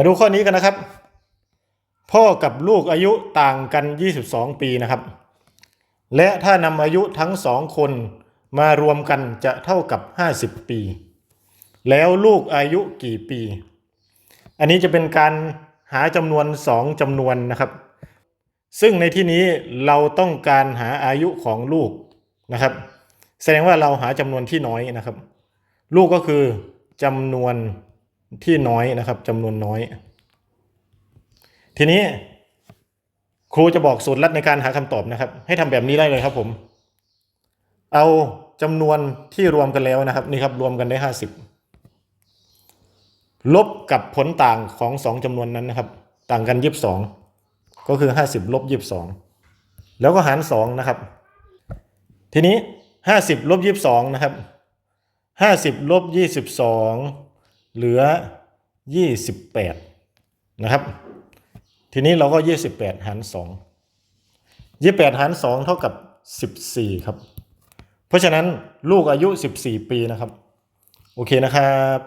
มาดูข้อนี้กันนะครับ พ่อกับลูกอายุต่างกัน 22 ปีนะครับ และถ้านำอายุทั้งสองคนมารวมกันจะเท่ากับ 50 ปี แล้วลูกอายุกี่ปี อันนี้จะเป็นการหาจำนวน 2จำนวนนะครับ ซึ่งในที่นี้เราต้องการหาอายุของลูกนะครับ แสดงว่าเราหาจำนวนที่น้อยนะครับ ลูกก็คือจำนวน ที่น้อยนะครับจำนวนน้อย ทีนี้ ครูจะบอกสูตรลัดในการหาคำตอบนะครับ ให้ทำแบบนี้ได้เลยครับผม เอาจำนวนที่รวมกันแล้วนะครับ นี่ครับรวมกันได้ห้าสิบลบกับผลต่างของสองจำนวนนั้นนะครับ ต่างกันยีิบสองก็คือห้าสิบลบยีิบสองแล้วก็หารสองนะครับ ทีนี้ห้าสิบลบยีิบสองนะครับห้าสิบลบยี่สิบสอง เหลือยี่สิบแปดนะครับ ทีนี้เราก็ยี่สิบแปดหารสองยี่แปดหารสองเท่ากับสิบสี่ครับ เพราะฉะนั้นลูกอายุสิบสี่ปีนะครับ โอเคนะครับ